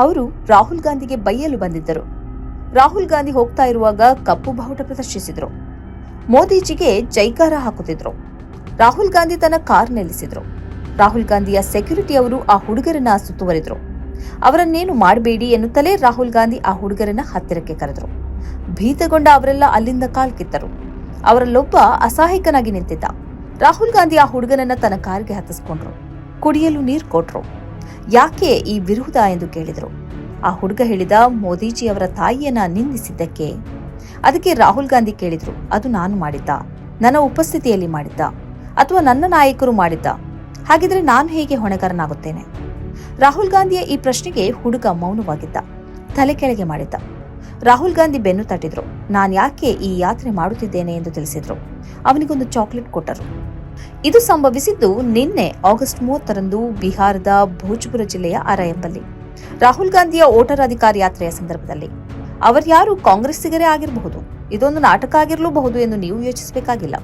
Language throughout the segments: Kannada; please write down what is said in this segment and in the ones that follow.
ಅವರು ರಾಹುಲ್ ಗಾಂಧಿಗೆ ಬೈಯಲು ಬಂದಿದ್ದರು. ರಾಹುಲ್ ಗಾಂಧಿ ಹೋಗ್ತಾ ಇರುವಾಗ ಕಪ್ಪು ಬಾವುಟ ಪ್ರದರ್ಶಿಸಿದ್ರು. ಮೋದಿಜಿಗೆ ಜೈಕಾರ ಹಾಕುತ್ತಿದ್ರು. ರಾಹುಲ್ ಗಾಂಧಿ ತನ್ನ ಕಾರ್ ನಿಲ್ಲಿಸಿದ್ರು. ರಾಹುಲ್ ಗಾಂಧಿಯ ಸೆಕ್ಯೂರಿಟಿ ಅವರು ಆ ಹುಡುಗರನ್ನ ಸುತ್ತುವರಿದ್ರು. ಅವರನ್ನೇನು ಮಾಡಬೇಡಿ ಎನ್ನುತ್ತಲೇ ರಾಹುಲ್ ಗಾಂಧಿ ಆ ಹುಡುಗರನ್ನ ಹತ್ತಿರಕ್ಕೆ ಕರೆದ್ರು. ಭೀತಗೊಂಡ ಅವರೆಲ್ಲ ಅಲ್ಲಿಂದ ಕಾಲ್ಕಿತ್ತರು ಅವರಲ್ಲೊಬ್ಬ ಅಸಹಾಯಕನಾಗಿ ನಿಂತಿದ್ದ. ರಾಹುಲ್ ಗಾಂಧಿ ಆ ಹುಡುಗನನ್ನ ತನ್ನ ಕಾರ್ಗೆ ಹತ್ತಿಸ್ಕೊಂಡ್ರು. ಕುಡಿಯಲು ನೀರು ಕೊಟ್ರು. ಯಾಕೆ ಈ ವಿರೋಧ ಎಂದು ಕೇಳಿದರು. ಆ ಹುಡುಗ ಹೇಳಿದ ಮೋದಿಜಿ ಅವರ ತಾಯಿಯನ್ನ ನಿಂದಿಸಿದ್ದಕ್ಕೆ. ಅದಕ್ಕೆ ರಾಹುಲ್ ಗಾಂಧಿ ಕೇಳಿದ್ರು, ಅದು ನಾನು ಮಾಡಿದ್ದ, ನನ್ನ ಉಪಸ್ಥಿತಿಯಲ್ಲಿ ಮಾಡಿದ್ದ, ಅಥವಾ ನನ್ನ ನಾಯಕರು ಮಾಡಿದ್ದ. ಹಾಗಿದ್ರೆ ನಾನು ಹೇಗೆ ಹೊಣೆಗಾರನಾಗುತ್ತೇನೆ? ರಾಹುಲ್ ಗಾಂಧಿಯ ಈ ಪ್ರಶ್ನೆಗೆ ಹುಡುಗ ಮೌನವಾಗಿದ್ದ, ತಲೆ ಕೆಳಗೆ ಮಾಡಿದ್ದ. ರಾಹುಲ್ ಗಾಂಧಿ ಬೆನ್ನು ತಟ್ಟಿದ್ರು, ನಾನು ಯಾಕೆ ಈ ಯಾತ್ರೆ ಮಾಡುತ್ತಿದ್ದೇನೆ? ಎಂದು ತಿಳಿಸಿದ್ರು. ಅವನಿಗೊಂದು ಚಾಕ್ಲೇಟ್ ಕೊಟ್ಟರು. ಇದು ಸಂಭವಿಸಿದ್ದು ನಿನ್ನೆ ಆಗಸ್ಟ್ ಮೂವತ್ತರಂದು ಬಿಹಾರದ ಭೋಜ್ಪುರ ಜಿಲ್ಲೆಯ ಅರಯಂಬಲ್ಲಿ ರಾಹುಲ್ ಗಾಂಧಿಯ ವೋಟರ್ ಅಧಿಕಾರ ಯಾತ್ರೆಯ ಸಂದರ್ಭದಲ್ಲಿ. ಅವರ್ಯಾರು ಕಾಂಗ್ರೆಸ್ಸಿಗರೇ ಆಗಿರಬಹುದು, ಇದೊಂದು ನಾಟಕ ಆಗಿರಲೂಬಹುದು ಎಂದು ನೀವು ಯೋಚಿಸಬೇಕಾಗಿಲ್ಲ.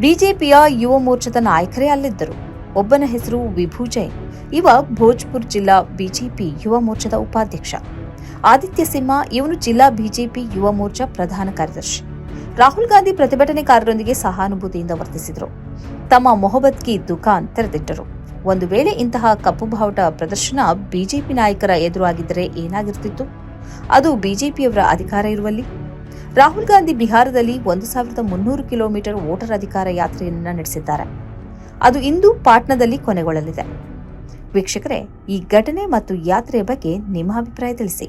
ಬಿಜೆಪಿಯ ಯುವ ಮೋರ್ಚಾದ ನಾಯಕರೇ ಅಲ್ಲಿದ್ದರು. ಒಬ್ಬನ ಹೆಸರು ವಿಭು ಜೈನ್. ಇವ ಭೋಜ್ಪುರ್ ಜಿಲ್ಲಾ ಬಿಜೆಪಿ ಯುವ ಮೋರ್ಚಾದ ಉಪಾಧ್ಯಕ್ಷ. ಆದಿತ್ಯ ಸಿಂಹ ಇವನು ಜಿಲ್ಲಾ ಬಿಜೆಪಿ ಯುವ ಮೋರ್ಚಾ ಪ್ರಧಾನ ಕಾರ್ಯದರ್ಶಿ. ರಾಹುಲ್ ಗಾಂಧಿ ಪ್ರತಿಭಟನೆಕಾರರೊಂದಿಗೆ ಸಹಾನುಭೂತಿಯಿಂದ ವರ್ತಿಸಿದರು. ತಮ್ಮ ಮೊಹಬತ್ ಕಿ ದುಕಾನ್ ತೆರೆದಿಟ್ಟರು. ಒಂದು ವೇಳೆ ಇಂತಹ ಕಪ್ಪು ಬಾವುಟ ಪ್ರದರ್ಶನ ಬಿಜೆಪಿ ನಾಯಕರ ಎದುರಾಗಿದ್ದರೆ ಏನಾಗಿರ್ತಿತ್ತು? ಅದು ಬಿಜೆಪಿಯವರ ಅಧಿಕಾರ ಇರುವಲ್ಲಿ? ರಾಹುಲ್ ಗಾಂಧಿ ಬಿಹಾರದಲ್ಲಿ ಒಂದು ಸಾವಿರದ ಮುನ್ನೂರು ಕಿಲೋಮೀಟರ್ ವೋಟರ್ ಅಧಿಕಾರ ಯಾತ್ರೆಯನ್ನು ನಡೆಸಿದ್ದಾರೆ. ಅದು ಇಂದು ಪಾಟ್ನಾದಲ್ಲಿ ಕೊನೆಗೊಳ್ಳಲಿದೆ. ವೀಕ್ಷಕರೇ, ಈ ಘಟನೆ ಮತ್ತು ಯಾತ್ರೆಯ ಬಗ್ಗೆ ನಿಮ್ಮ ಅಭಿಪ್ರಾಯ ತಿಳಿಸಿ.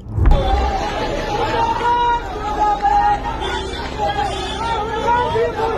Yeah.